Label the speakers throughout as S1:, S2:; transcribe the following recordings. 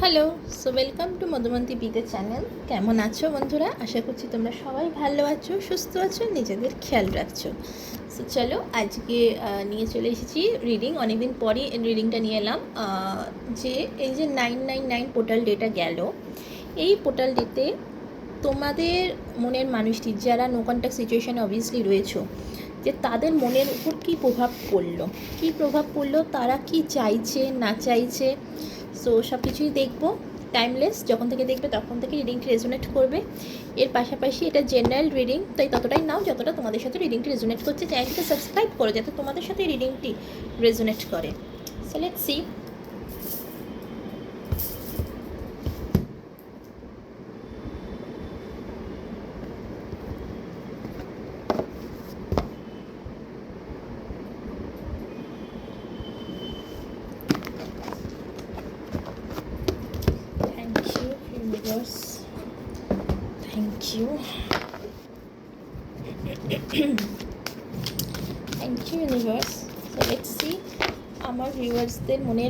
S1: Hello so welcome to Madhumanti বিদে channel কেমন আছো বন্ধুরা? আশা করছি তোমরা সবাই ভালো আছো, সুস্থ আছো, নিজেদের খেয়াল রাখছো। সো চলো আজকে নিয়ে চলে এসেছি রিডিং অনেকদিন পরই রিডিংটা নিয়ে এলাম। যে এই যে nine nine nine portal data গেল, এই পোর্টাল ডেতে তোমাদের মনের মানুষটি, যারা নো কন্ট্যাক্ট সিচুয়েশানে অবভিয়াসলি রয়েছো, যে তাদের মনের উপর কী প্রভাব পড়ল? কী প্রভাব পড়ল? তারা কি চাইছে, না চাইছে? সো সব কিছুই দেখব টাইমলেস যখন থেকে দেখবে তখন থেকে রিডিংটি রেজোনেট করবে। এর পাশাপাশি এটা জেনারেল রিডিং তাই ততটাই নাও যতটা তোমাদের সাথে রিডিংটি রেজোনেট করছে। চ্যানেলটিকে সাবস্ক্রাইব করো, যাতে তোমাদের সাথে রিডিংটি রেজোনেট করে। সো লেট সি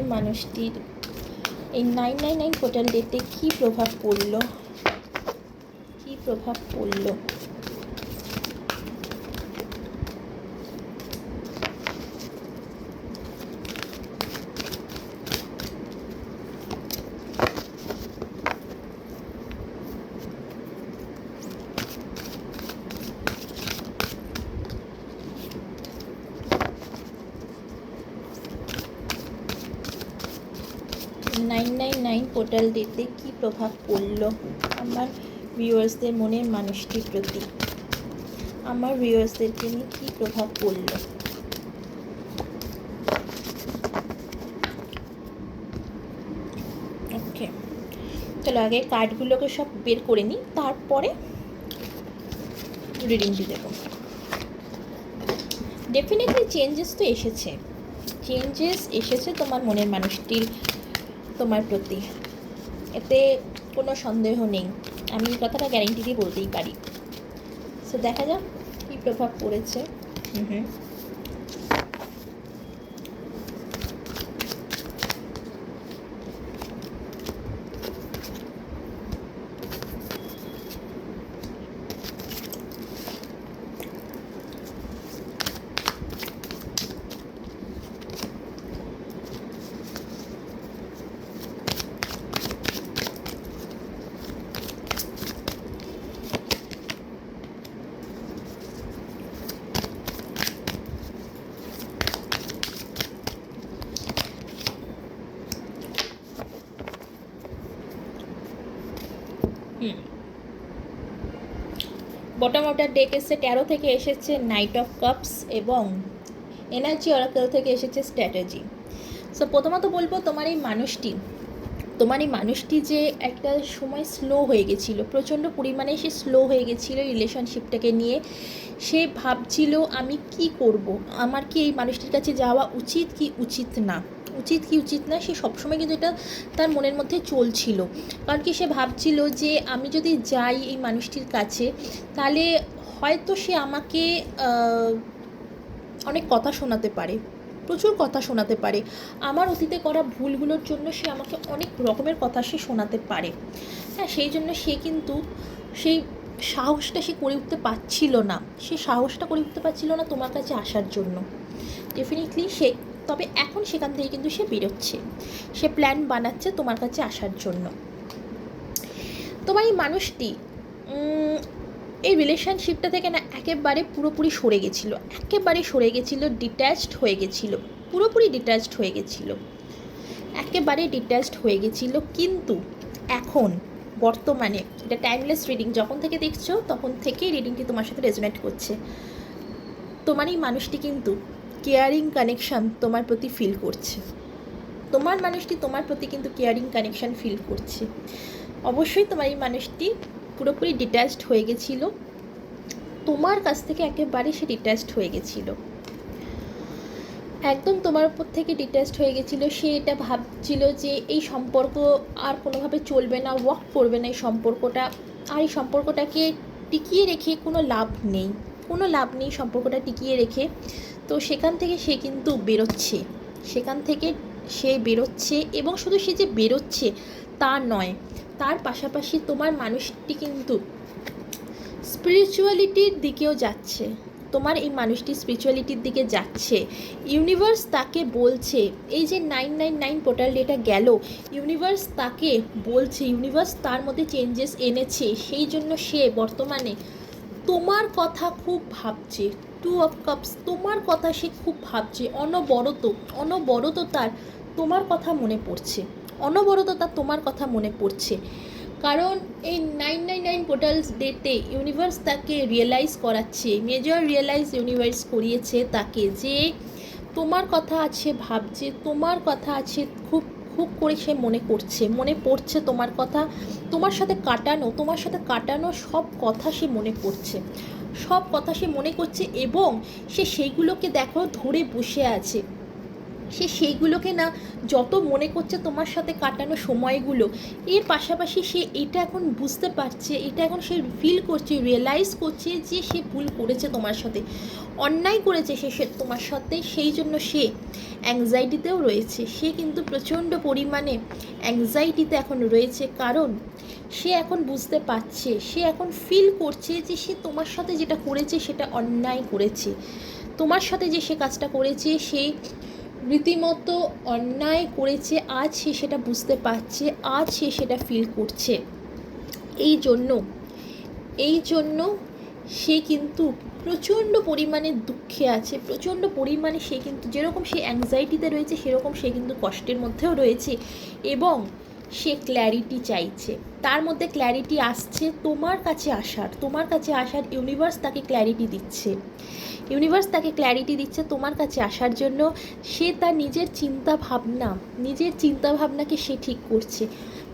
S1: মানুষটির এই নাইন নাইন নাইন পোর্টাল ডেটে কী প্রভাব পড়ল? কী প্রভাব পড়ল নাইন নাইন নাইন পোর্টাল ডেটে কী প্রভাব পড়ল? আমার ভিউয়ার্সদের মনের মানুষটির প্রতি। আমার ভিউয়ার্সদেরকে নিয়ে কী প্রভাব পড়ল? ওকে চলো আগে কার্ডগুলোকে সব বের করে নিই, তারপরে রিডিংটি দেবো ডেফিনেটলি চেঞ্জেস তো এসেছে। চেঞ্জেস এসেছে তোমার মনের মানুষটির, তোমার প্রতি। এতে কোনো সন্দেহ নেই। আমি এই কথাটা গ্যারেন্টি দিয়ে বলতেই পারি। সো দেখা যাক কী প্রভাব পড়েছে। হুম হুম। বটম অফটার ডেক এসছে ট্যারো থেকে এসেছে নাইট অফ কাপস এবং এনার্জি অরাকেল থেকে এসেছে স্ট্র্যাটেজি সো প্রথমত বলব তোমার এই মানুষটি, তোমার এই মানুষটি যে একটা সময় স্লো হয়ে গেছিল, প্রচণ্ড পরিমাণে সে স্লো হয়ে গেছিল রিলেশনশিপটাকে নিয়ে। সে ভাবছিল, আমি কি করব? আমার কি এই মানুষটির কাছে যাওয়া উচিত কি উচিত না? উচিত কি উচিত না, সে সবসময় কিন্তু এটা তার মনের মধ্যে চলছিল। কারণ কি সে ভাবছিল যে আমি যদি যাই এই মানুষটির কাছে, তাহলে হয়তো সে আমাকে অনেক কথা শোনাতে পারে, প্রচুর কথা শোনাতে পারে। আমার অতীতে করা ভুলগুলোর জন্য সে আমাকে অনেক রকমের কথা সে শোনাতে পারে। হ্যাঁ সেই জন্য সে কিন্তু সেই সাহসটা সে করে উঠতে পারছিল না। সে সাহসটা করে উঠতে পারছিল না তোমার কাছে আসার জন্য। ডেফিনেটলি সে তবে এখন সেখান থেকে কিন্তু সে বেরোচ্ছে। সে প্ল্যান বানাচ্ছে তোমার কাছে আসার জন্য। তোমার এই মানুষটি এই রিলেশনশিপটা থেকে না একেবারে পুরোপুরি সরে গেছিল। একেবারে সরে গেছিল ডিট্যাচড হয়ে গেছিল। পুরোপুরি ডিট্যাচড হয়ে গেছিল। একেবারে ডিট্যাচড হয়ে গেছিল। কিন্তু এখন বর্তমানে এটা টাইমলেস রিডিং যখন থেকে দেখছ তখন থেকেই রিডিংটি তোমার সাথে রেজোনেট করছে। তোমার এই মানুষটি কিন্তু কেয়ারিং কানেকশন তোমার প্রতি ফিল করছে। তোমার মানুষটি তোমার প্রতি কিন্তু কেয়ারিং কানেকশন ফিল করছে। অবশ্যই তোমার এই মানুষটি পুরোপুরি ডিট্যাচড হয়ে গেছিল। তোমার কাছ থেকে একেবারে সে ডিট্যাচড হয়ে গেছিল। একদম তোমার উপর থেকে ডিট্যাচড হয়ে গেছিল। সে এটা ভাবছিল যে এই সম্পর্ক আর কোনোভাবে চলবে না ওয়াক করবে না এই সম্পর্কটা। আর এই সম্পর্কটাকে টিকিয়ে রেখে কোনো লাভ নেই। কোনো লাভ নেই সম্পর্কটা টিকিয়ে রেখে। তো সেখান থেকে সে কিন্তু বেরোচ্ছে। সেখান থেকে সে বেরোচ্ছে এবং শুধু সে যে বেরোচ্ছে তা নয়, তার পাশাপাশি তোমার মানুষটি কিন্তু স্পিরিচুয়ালিটির দিকেও যাচ্ছে। তোমার এই মানুষটি স্পিরিচুয়ালিটির দিকে যাচ্ছে। ইউনিভার্স তাকে বলছে, এই যে nine nine nine portal data গেল ইউনিভার্স তাকে বলছে ইউনিভার্স তার মধ্যে চেঞ্জেস এনেছে, সেই জন্য সে বর্তমানে তোমার কথা খুব ভাবছে টু অফ কাপস তোমার কথা সে খুব ভাবছে, অনবরত অনবরত তার তোমার কথা মনে পড়ছে, অনবরত তার তোমার কথা মনে পড়ছে। কারণ এই নাইন নাইন নাইন পোর্টালস ডেটে ইউনিভার্স তাকে রিয়েলাইজ করাচ্ছে মেজর রিয়েলাইজ ইউনিভার্স করিয়েছে তাকে যে তোমার কথা আছে, ভাবছে, তোমার কথা আছে, খুব খুব করে সে মনে করছে, মনে পড়ছে তোমার কথা, তোমার সাথে কাটানো, তোমার সাথে কাটানো সব কথা সে মনে করছে। সব কথা সে মনে করছে এবং সে সেইগুলোকে দেখো ধরে বসে আছে। সে সেইগুলোকে না যত মনে করছে তোমার সাথে কাটানো সময়গুলো, এর পাশাপাশি সে এটা এখন বুঝতে পারছে, এটা এখন সে ফিল করছে রিয়েলাইজ করছে যে সে ভুল করেছে তোমার সাথে। অন্যায় করেছে সে সে তোমার সাথে, সেই জন্য সে অ্যাংজাইটিতেও রয়েছে। সে কিন্তু প্রচণ্ড পরিমাণে অ্যাংজাইটিতে এখন রয়েছে। কারণ সে এখন বুঝতে পারছে, সে এখন ফিল করছে যে সে তোমার সাথে যেটা করেছে সেটা অন্যায় করেছে। তোমার সাথে যে সে কাজটা করেছে, সে রীতিমতো অন্যায় করেছে, আজ সে সেটা বুঝতে পারছে, আজ সে সেটা ফিল করছে। এই জন্য এই জন্য সে কিন্তু প্রচণ্ড পরিমাণে দুঃখে আছে, প্রচণ্ড পরিমাণে সে কিন্তু, যেরকম সে অ্যাংজাইটিতে রয়েছে, সেরকম সে কিন্তু কষ্টের মধ্যেও রয়েছে এবং সে ক্ল্যারিটি চাইছে। তার মধ্যে ক্ল্যারিটি আসছে তোমার কাছে আসার, তোমার কাছে আসার ইউনিভার্স তাকে ক্ল্যারিটি দিচ্ছে। ইউনিভার্স তাকে ক্ল্যারিটি দিচ্ছে তোমার কাছে আসার জন্য, সে তার নিজের চিন্তা ভাবনা নিজের চিন্তা ভাবনাকে সে ঠিক করছে।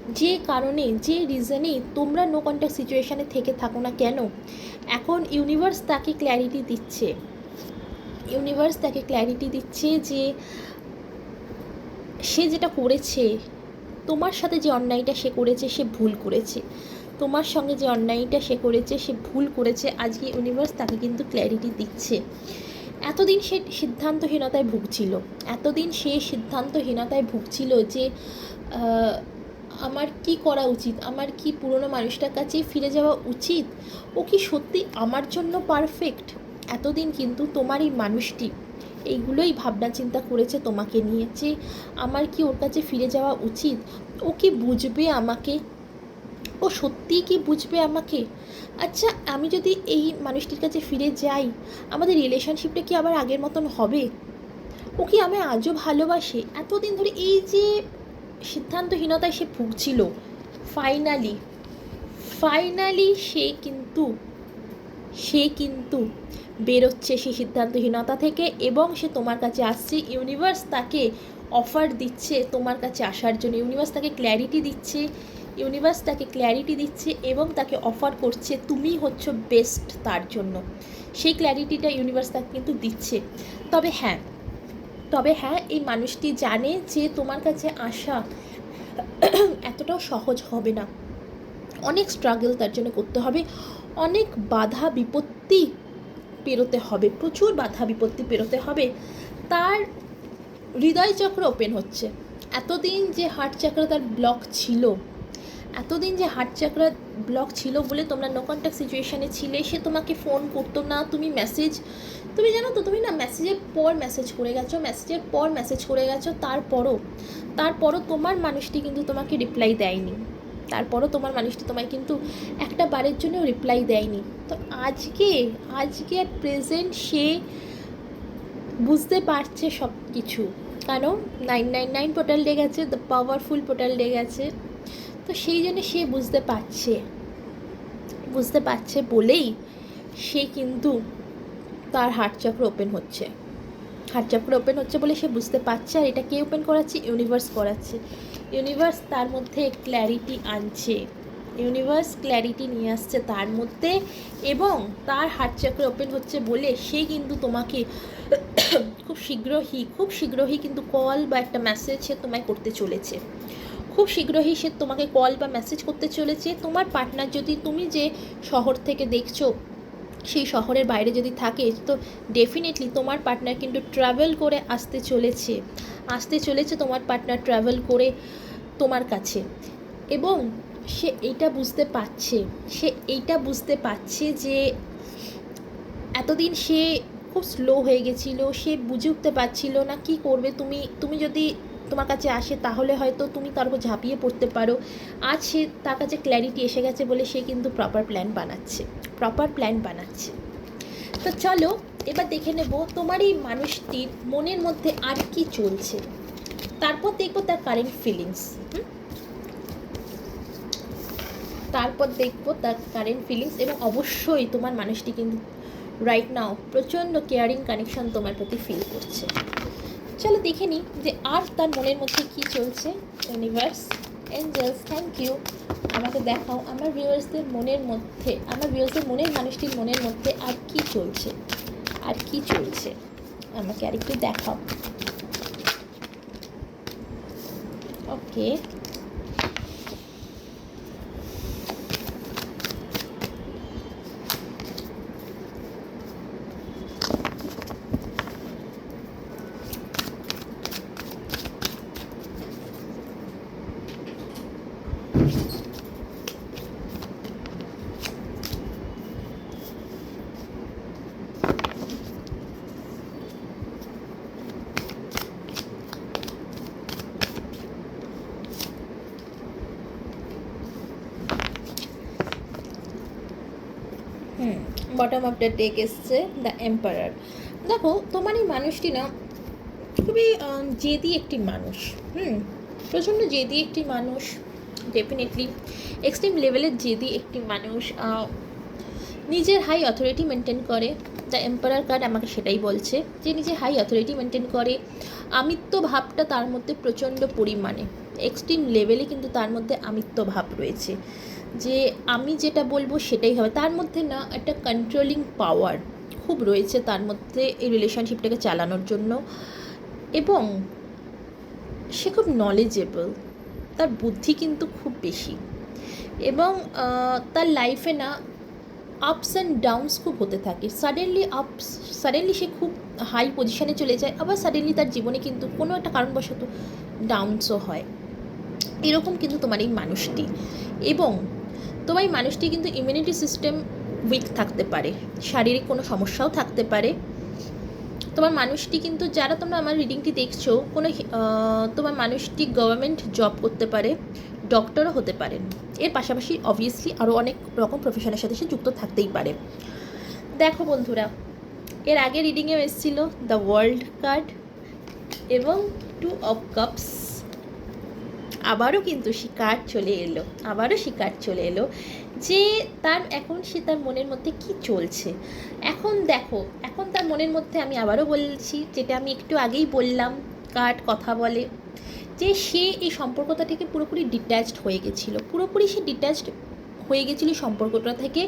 S1: যে কারণে, যে রিজনে তোমরা নো কন্ট্যাক্ট সিচুয়েশানে থেকে থাকো না কেন? এখন ইউনিভার্স তাকে ক্ল্যারিটি দিচ্ছে। ইউনিভার্স তাকে ক্ল্যারিটি দিচ্ছে যে, সে যেটা করেছে, তোমার সাথে যে অন্যায়টা সে করেছে, সে ভুল করেছে। তোমার সঙ্গে যে অন্যায়টা সে করেছে, সে ভুল করেছে, আজকে ইউনিভার্স তাকে কিন্তু ক্ল্যারিটি দিচ্ছে। এতদিন সে সিদ্ধান্তহীনতায় ভুগছিল। এতদিন সে সিদ্ধান্তহীনতায় ভুগছিল যে আমার কি করা উচিত? আমার কি পুরনো মানুষটার কাছেই ফিরে যাওয়া উচিত? ও কি সত্যি আমার জন্য পারফেক্ট এতদিন কিন্তু তোমার এই মানুষটি এইগুলোই ভাবনা চিন্তা করেছে তোমাকে নিয়ে যে আমার কি ওর কাছে ফিরে যাওয়া উচিত? ও কি বুঝবে আমাকে? ও সত্যিই কি বুঝবে আমাকে? আচ্ছা আমি যদি এই মানুষটির কাছে ফিরে যাই, আমাদের রিলেশনশিপটা কি আবার আগের মতন হবে? ও কি আমায় আজও ভালোবাসে? এতদিন ধরে এই যে সিদ্ধান্তহীনতায় সে ভুগছিল। ফাইনালি ফাইনালি সে কিন্তু সে কিন্তু বেরোচ্ছে সেই সিদ্ধান্তহীনতা থেকে এবং সে তোমার কাছে আসছে। ইউনিভার্স তাকে অফার দিচ্ছে তোমার কাছে আসার জন্য। ইউনিভার্স তাকে ক্ল্যারিটি দিচ্ছে ইউনিভার্স তাকে ক্ল্যারিটি দিচ্ছে এবং তাকে অফার করছে তুমি হচ্ছ বেস্ট তার জন্য। সেই ক্ল্যারিটিটা ইউনিভার্স তাকে কিন্তু দিচ্ছে। তবে হ্যাঁ তবে হ্যাঁ এই মানুষটি জানে যে তোমার কাছে আসা এতটাও সহজ হবে না। অনেক স্ট্রাগল তার জন্য করতে হবে, অনেক বাধা বিপত্তি পেরোতে হবে, প্রচুর বাধা বিপত্তি পেরোতে হবে। তার হৃদয় চক্র ওপেন হচ্ছে। এতদিন যে হার্ট চক্র তার ব্লক ছিল এতদিন যে হার্ট চাকরা ব্লক ছিল বলে তোমরা নো কন্ট্যাক্ট সিচুয়েশানে ছিলে, সে তোমাকে ফোন করতো না, তুমি মেসেজ তুমি জানো তো, তুমি না মেসেজের পর মেসেজ করে গেছো মেসেজের পর মেসেজ করে গেছো, তারপরও তারপরও তোমার মানুষটি কিন্তু তোমাকে রিপ্লাই দেয়নি। তারপরও তোমার মানুষটি তোমায় কিন্তু একটা বারের জন্য রিপ্লাই দেয়নি। তো আজকে আজকে প্রেজেন্ট সে বুঝতে পারছে সব কিছু কারণ nine nine nine portal day গেছে দ্য পাওয়ারফুল পোর্টাল ডে গেছে। তো সেই জন্য সে বুঝতে পারছে। বুঝতে পারছে বলেই সে কিন্তু তার হার্ট চক্র ওপেন হচ্ছে। হার্ট চক্র ওপেন হচ্ছে বলে সে বুঝতে পারছে আর এটা কে ওপেন করাচ্ছে? ইউনিভার্স করাচ্ছে। ইউনিভার্স তার মধ্যে ক্ল্যারিটি আনছে। ইউনিভার্স ক্ল্যারিটি নিয়ে আসছে তার মধ্যে এবং তার হার্ট চক্র ওপেন হচ্ছে বলে সে কিন্তু তোমাকে খুব শীঘ্রই খুব শীঘ্রই কিন্তু কল বা একটা মেসেজ সে তোমায় করতে চলেছে। খুব শীঘ্রই সে তোমাকে কল বা মেসেজ করতে চলেছে। তোমার পার্টনার যদি তুমি যে শহর থেকে দেখছ, সেই শহরের বাইরে যদি থাকে, তো ডেফিনেটলি তোমার পার্টনার কিন্তু ট্রাভেল করে আসতে চলেছে। আসতে চলেছে তোমার পার্টনার ট্রাভেল করে তোমার কাছে। এবং সে এইটা বুঝতে পারছে, সে এইটা বুঝতে পারছে যে এতদিন সে খুব স্লো হয়ে গেছিল, সে বুঝে উঠতে পারছিল না কি করবে। তুমি তুমি যদি তোমার কাছে আসে, তাহলে হয়তো তুমি তার উপর ঝাঁপিয়ে পড়তে পারো। আজ সে তার কাছে ক্ল্যারিটি এসে গেছে বলে সে কিন্তু প্রপার প্ল্যান বানাচ্ছে প্রপার প্ল্যান বানাচ্ছে। তো চলো, এবার দেখে নেব তোমার এই মানুষটির মনের মধ্যে আর কি চলছে। তারপর দেখব তার কারেন্ট ফিলিংস তারপর দেখব তার কারেন্ট ফিলিংস এবং অবশ্যই তোমার মানুষটি কিন্তু রাইট নাও প্রচণ্ড কেয়ারিং কানেকশন তোমার প্রতি ফিল করছে। চলো দেখে নিই যে আর তার মনের মধ্যে কি চলছে ইউনিভার্স এঞ্জেলস থ্যাংক ইউ আমাকে দেখাও আমার ভিউয়ার্সদের মনের মধ্যে, আমার ভিউয়ার্সদের মনের মানুষটির মনের মধ্যে আর কি চলছে, আর কি চলছে? আমাকে আর একটু দেখাও। Okay bottom of the deck এসছে দ্য এম্পারার দেখো, তোমার এই মানুষটি না খুবই জেদি একটি মানুষ, হুম, প্রচণ্ড জেদি একটি মানুষ ডেফিনেটলি এক্সট্রিম লেভেলের জেদি একটি মানুষ নিজের হাই অথরিটি মেনটেন করে। দ্য এম্পারার কার্ড আমাকে সেটাই বলছে যে নিজে হাই অথরিটি মেনটেন করে। আমিত্ব ভাবটা তার মধ্যে প্রচণ্ড পরিমাণে এক্সট্রিম লেভেলে কিন্তু তার মধ্যে আমিত্ব ভাব রয়েছে। যে আমি যেটা বলব সেটাই হবে। তার মধ্যে না একটা কন্ট্রোলিং পাওয়ার খুব রয়েছে তার মধ্যে এই রিলেশনশিপটাকে চালানোর জন্য। এবং সে খুব নলেজেবল তার বুদ্ধি কিন্তু খুব বেশি। এবং তার লাইফে না আপস অ্যান্ড ডাউনস খুব হতে থাকে। সাডেনলি আপস সাডেনলি সে খুব হাই পজিশনে চলে যায়, আবার সাডেনলি তার জীবনে কিন্তু কোনো একটা কারণবশত ডাউনসও হয়। এরকম কিন্তু তোমার এই মানুষটি। এবং তোমার এই মানুষটি কিন্তু ইমিউনিটি সিস্টেম উইক থাকতে পারে, শারীরিক কোনো সমস্যাও থাকতে পারে। তোমার মানুষটি কিন্তু, যারা তোমরা আমার রিডিংটি দেখছ, কোনো তোমার মানুষটি গভর্নমেন্ট জব করতে পারে ডক্টরও হতে পারেন এর পাশাপাশি অবভিয়াসলি আরও অনেক রকম প্রফেশনের সাথে সে যুক্ত থাকতেই পারে। দেখো বন্ধুরা, এর আগে রিডিংয়েও এসেছিল দ্য ওয়ার্ল্ড কার্ড এবং টু অফ কাপস আবারও কিন্তু শিকার চলে এলো, আবারও শিকার চলে এলো যে তার, এখন সে তার মনের মধ্যে কি চলছে? এখন দেখো, এখন তার মনের মধ্যে আমি আবারও বলছি, যেটা আমি একটু আগেই বললাম কার্ড কথা বলে, যে সে এই সম্পর্কটা থেকে পুরোপুরি ডিট্যাচড হয়ে গেছিল, পুরোপুরি সে ডিট্যাচড হয়ে গেছিল সম্পর্কটা থেকে,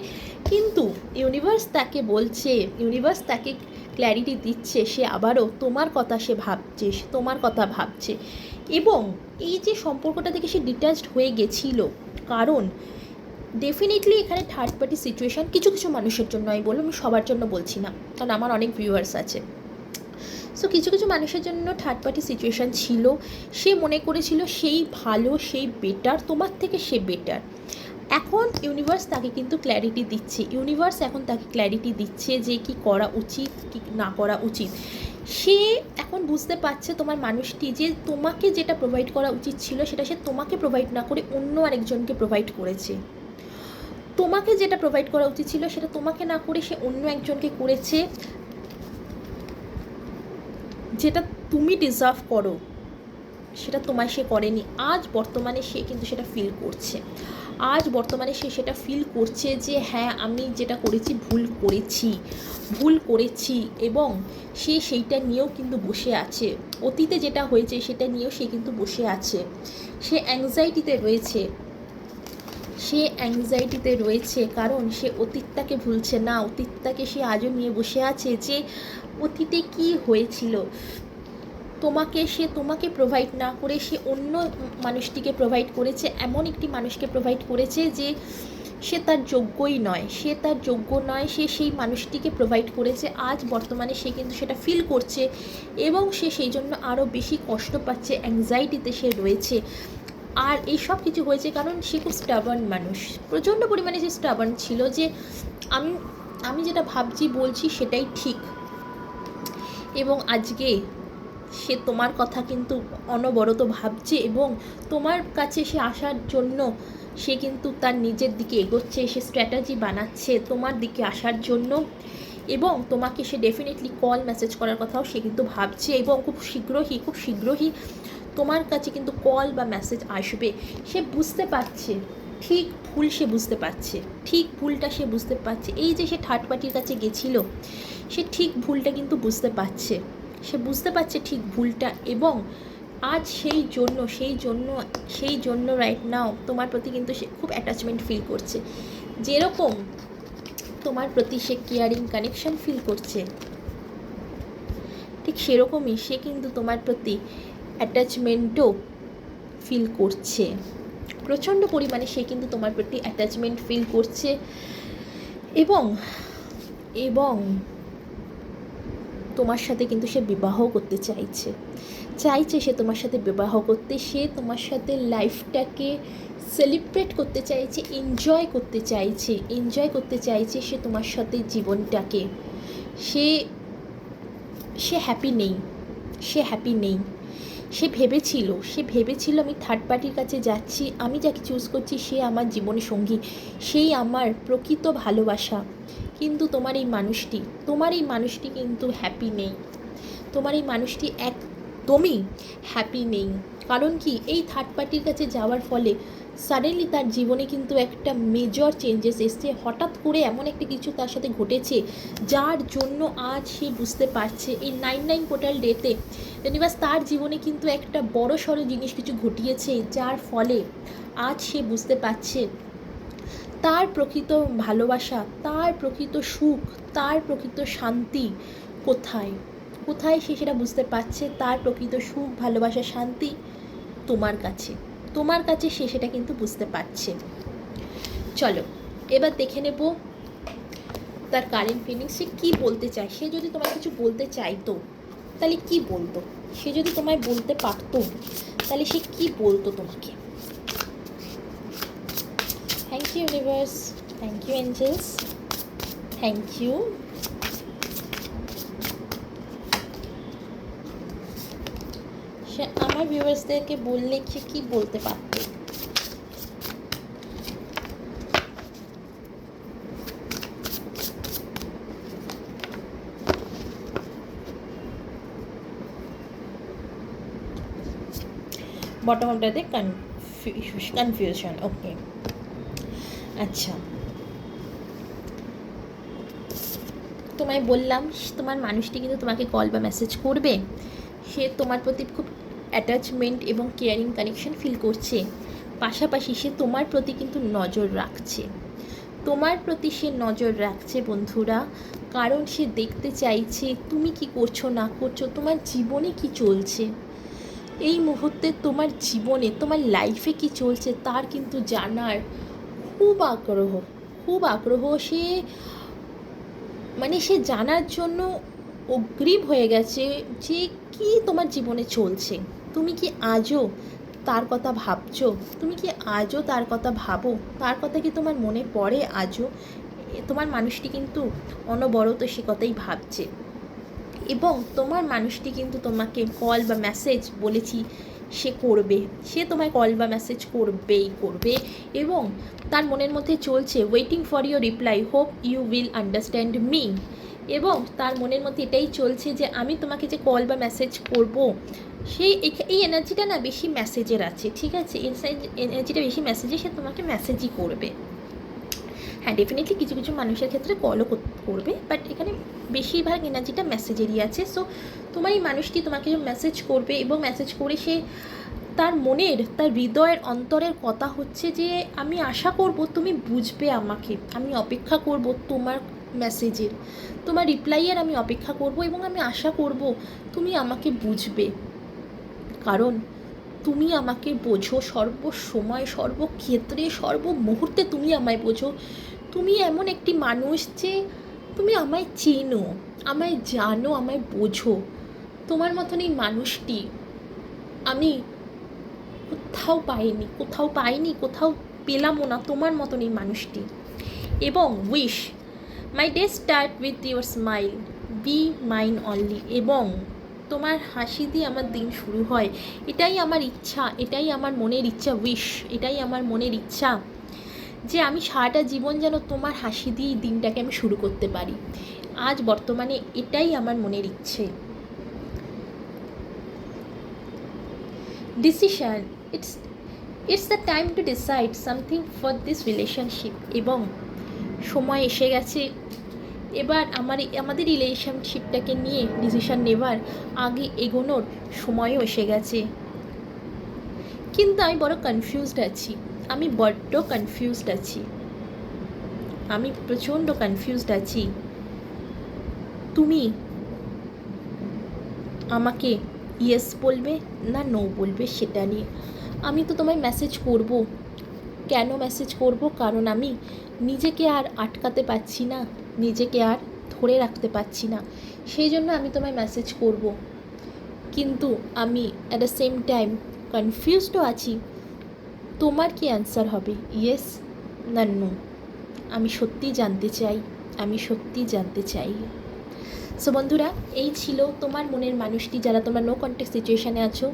S1: কিন্তু ইউনিভার্স তাকে বলছে ইউনিভার্স তাকে ক্ল্যারিটি দিচ্ছে, সে আবারও তোমার কথা সে ভাবছে তোমার কথা ভাবছে। এবং এই যে সম্পর্কটা থেকে সে ডিট্যাচড হয়ে গেছিল, কারণ ডেফিনেটলি এখানে থার্ড পার্টি সিচুয়েশান কিছু কিছু মানুষের জন্য, আমি বলব আমি সবার জন্য বলছি না, কারণ আমার অনেক ভিউয়ার্স আছে। সো কিছু কিছু মানুষের জন্য থার্ড পার্টি সিচুয়েশান ছিল, সে মনে করেছিল, সেই ভালো, সেই বেটার তোমার থেকে সে বেটার এখন ইউনিভার্স তাকে কিন্তু ক্ল্যারিটি দিচ্ছে। ইউনিভার্স এখন তাকে ক্ল্যারিটি দিচ্ছে যে কি করা উচিত, কি না করা উচিত। সে এখন বুঝতে পারছে তোমার মানুষটি যে তোমাকে যেটা প্রোভাইড করা উচিত ছিল, সেটা সে তোমাকে প্রোভাইড না করে অন্য আরেকজনকে প্রোভাইড করেছে। তোমাকে যেটা প্রোভাইড করা উচিত ছিল, সেটা তোমাকে না করে সে অন্য একজনকে করেছে, যেটা তুমি ডিজার্ভ করো। সেটা তোমায় সে করেনি। আজ বর্তমানে সে কিন্তু সেটা ফিল করছে। আজ বর্তমানে সে সেটা ফিল করছে যে হ্যাঁ আমি যেটা করেছি ভুল করেছি ভুল করেছি এবং সে সেইটা নিয়েও কিন্তু বসে আছে। অতীতে যেটা হয়েছে সেটা নিয়েও সে কিন্তু বসে আছে। সে অ্যাংজাইটিতে রয়েছে। সে অ্যাংজাইটিতে রয়েছে কারণ সে অতীতটাকে ভুলছে না। অতীতটাকে সে আজও নিয়ে বসে আছে যে, অতীতে কি হয়েছিল? তোমাকে, সে তোমাকে প্রোভাইড না করে, সে অন্য মানুষটিকে প্রোভাইড করেছে, এমন একটি মানুষকে প্রোভাইড করেছে যে সে তার যোগ্যই নয়। সে তার যোগ্য নয়, সে সেই মানুষটিকে প্রোভাইড করেছে। আজ বর্তমানে সে কিন্তু সেটা ফিল করছে এবং সে সেই জন্য আরও বেশি কষ্ট পাচ্ছে অ্যাংজাইটিতে সে রয়েছে। আর এই সব কিছু হয়েছে কারণ সে খুব স্টাবার্ন মানুষ। প্রচণ্ড পরিমাণে সে স্টাবার্ন ছিল যে আমি আমি যেটা ভাবছি, বলছি সেটাই ঠিক। এবং আজকে সে তোমার কথা কিন্তু অনবরত ভাবছে এবং তোমার কাছে সে আসার জন্য সে কিন্তু তার নিজের দিকে এগোচ্ছে, সে স্ট্র্যাটাজি বানাচ্ছে তোমার দিকে আসার জন্য এবং তোমাকে সে ডেফিনেটলি কল মেসেজ করার কথাও সে কিন্তু ভাবছে এবং খুব শীঘ্রই খুব শীঘ্রই তোমার কাছে কিন্তু কল বা মেসেজ আসবে। সে বুঝতে পারছে, ঠিক ভুল সে বুঝতে পারছে, ঠিক ভুলটা সে বুঝতে পারছে। এই যে সে থার্ড পার্টির কাছে গেছিল, সে ঠিক ভুলটা কিন্তু বুঝতে পারছে। সে বুঝতে পারছে ঠিক ভুলটা এবং আজ সেই জন্য সেই জন্য সেই জন্য রাইট নাও তোমার প্রতি কিন্তু সে খুব অ্যাটাচমেন্ট ফিল করছে। যেরকম তোমার প্রতি সে কেয়ারিং কানেকশন ফিল করছে, ঠিক সেরকমই সে কিন্তু তোমার প্রতি অ্যাটাচমেন্টও ফিল করছে। প্রচণ্ড পরিমাণে সে কিন্তু তোমার প্রতি অ্যাটাচমেন্ট ফিল করছে এবং এবং তোমার সাথে কিন্তু সে বিবাহ করতে চাইছে। চাইছে সে তোমার সাথে বিবাহ করতে, সে তোমার সাথে লাইফটাকে সেলিব্রেট করতে চাইছে এনজয় করতে চাইছে এনজয় করতে চাইছে সে তোমার সাথে জীবনটাকে। সে সে হ্যাপি নেই, সে হ্যাপি নেই। সে ভেবেছিল সে ভেবেছিল আমি থার্ড পার্টির কাছে যাচ্ছি, আমি যাকে চুজ করছি সে আমার জীবন সঙ্গী, সেই আমার প্রকৃত ভালোবাসা। কিন্তু তোমার এই মানুষটি, তোমার এই মানুষটি কিন্তু হ্যাপি নেই। তোমার এই মানুষটি একদমই হ্যাপি নেই। কারণ কি? এই থার্ড পার্টির কাছে যাওয়ার ফলে সাডেনলি তার জীবনে কিন্তু একটা মেজর চেঞ্জেস এসছে। হঠাৎ করে এমন একটা কিছু তার সাথে ঘটেছে, যার জন্য আজ সে বুঝতে পারছে এই নাইন নাইন পোর্টাল ডেতে ইউনিভার্স তার জীবনে কিন্তু একটা বড় সড়ো জিনিস কিছু ঘটিয়েছে, যার ফলে আজ সে বুঝতে পারছে তার প্রকৃত ভালোবাসা, তার প্রকৃত সুখ, তার প্রকৃত শান্তি কোথায়? কোথায় সে সেটা বুঝতে পারছে? তার প্রকৃত সুখ, ভালোবাসা, শান্তি তোমার কাছে। তোমার কাছে সে সেটা কিন্তু বুঝতে পারছে। চলো, এবার দেখে নেব তার কারেন্ট ফিলিংস সে কী বলতে চায়? সে যদি তোমায় কিছু বলতে চাইতো, তাহলে কি বলতো? সে যদি তোমায় বলতে পারতো, তাহলে সে কি বলতো তোমাকে? Thank you universe thank you angels thank you সে আমার ভিউয়ার্সদেরকে বললে সে কি বলতে পারতো বটম অফটাতে কনফিউশন ওকে আচ্ছা। তোমায় বললাম, তোমার মানুষটি কিন্তু তোমাকে কল বা মেসেজ করবে। সে তোমার প্রতি খুব অ্যাটাচমেন্ট এবং কেয়ারিং কানেকশন ফিল করছে। পাশাপাশি সে তোমার প্রতি কিন্তু নজর রাখছে। তোমার প্রতি সে নজর রাখছে বন্ধুরা, কারণ সে দেখতে চাইছে তুমি কি করছ, না করছ, তোমার জীবনে কি চলছে। এই মুহূর্তে তোমার জীবনে, তোমার লাইফে কি চলছে, তার কিন্তু জানার খুব আগ্রহ খুব আগ্রহ সে মানে সে জানার জন্য অগ্রীব হয়ে গেছে যে কি তোমার জীবনে চলছে। তুমি কি আজও তার কথা ভাবছ? তুমি কি আজও তার কথা ভাবো? তার কথা কি তোমার মনে পড়ে আজও? তোমার মানুষটি কিন্তু অনবরত সে কথাই ভাবছে। এবং তোমার মানুষটি কিন্তু তোমাকে কল বা মেসেজ বলেছি সে করবে, সে তোমায় কল বা মেসেজ করবেই করবে এবং তার মনের মধ্যে চলছে waiting for your reply hope you will understand me এবং তার মনের মধ্যে এটাই চলছে যে আমি তোমাকে যে কল বা মেসেজ করব সেই এই এনার্জিটা না বেশি মেসেজের আছে, ঠিক আছে? এনার্জিটা বেশি মেসেজে সে তোমাকে মেসেজই করবে। হ্যাঁ ডেফিনেটলি কিছু কিছু মানুষের ক্ষেত্রে কলও করবে বাট এখানে বেশিরভাগ এনার্জিটা মেসেজেরই আছে। সো তোমার এই মানুষটি তোমাকে মেসেজ করবে এবং মেসেজ করে সে তার মনের, তার হৃদয়ের অন্তরের কথা হচ্ছে যে, আমি আশা করব তুমি বুঝবে আমাকে। আমি অপেক্ষা করব তোমার মেসেজের তোমার রিপ্লাইয়ের আমি অপেক্ষা করব এবং আমি আশা করব তুমি আমাকে বুঝবে। কারণ তুমি আমাকে বোঝো সর্বসময়, সর্বক্ষেত্রে, সর্বমুহূর্তে তুমি আমায় বোঝো। তুমি এমন একটি মানুষ যে তুমি আমায় চেনো, আমায় জানো, আমায় বোঝো। তোমার মতন এই মানুষটি আমি কোথাও পাইনি কোথাও পাইনি, কোথাও পেলামও না তোমার মতন এই মানুষটি। এবং wish my day start with your smile be mine only এবং তোমার হাসি দিয়ে আমার দিন শুরু হয়। এটাই আমার ইচ্ছা, এটাই আমার মনের ইচ্ছা উইশ এটাই আমার মনের ইচ্ছা। যে আমি সারাটা জীবন যেন তোমার হাসি দিয়েই দিনটাকে আমি শুরু করতে পারি। আজ বর্তমানে এটাই আমার মনের ইচ্ছে। Decision it's it's the time to decide something for this relationship এবং সময় এসে গেছে। এবার আমার আমাদের রিলেশনশিপটাকে নিয়ে ডিসিশান নেবার আগে এগোনোর সময়ও এসে গেছে। কিন্তু আমি বড় কনফিউজড আছি। আমি বড্ড কনফিউজড আছি। আমি প্রচণ্ড কনফিউজড আছি। তুমি আমাকে ইয়েস বলবে না নো বলবে সেটা নিয়ে। আমি তো তোমায় মেসেজ করব। কেন মেসেজ করব? কারণ আমি নিজেকে আর আটকাতে পারছি না, নিজেকে আর ধরে রাখতে পারছি না। সেই জন্য আমি তোমায় মেসেজ করব। কিন্তু আমি অ্যাট দ্য সেম টাইম কনফিউজডও আছি। তোমার কি অ্যান্সার হবে? ইয়েস না নো আমি সত্যি জানতে চাই, আমি সত্যি জানতে চাই। সো বন্ধুরা, এই ছিল তোমার মনের মানুষটি যারা তোমরা নো কন্ট্যাক্ট সিচুয়েশানে আছো।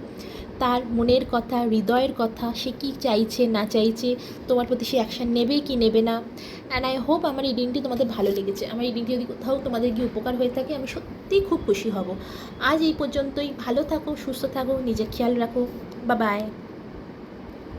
S1: তার মনের কথা, হৃদয়ের কথা, সে কী চাইছে, না চাইছে, তোমার প্রতি সে অ্যাকশান নেবে কি নেবে না? অ্যান্ড আই হোপ আমার দিনটি তোমাদের ভালো লেগেছে। আমার দিনটি যদি কোথাও তোমাদের গিয়ে উপকার হয়ে থাকে, আমি সত্যিই খুব খুশি হব। আজ এই পর্যন্তই। ভালো থাকো, সুস্থ থাকো, নিজের খেয়াল রাখো। বা বাই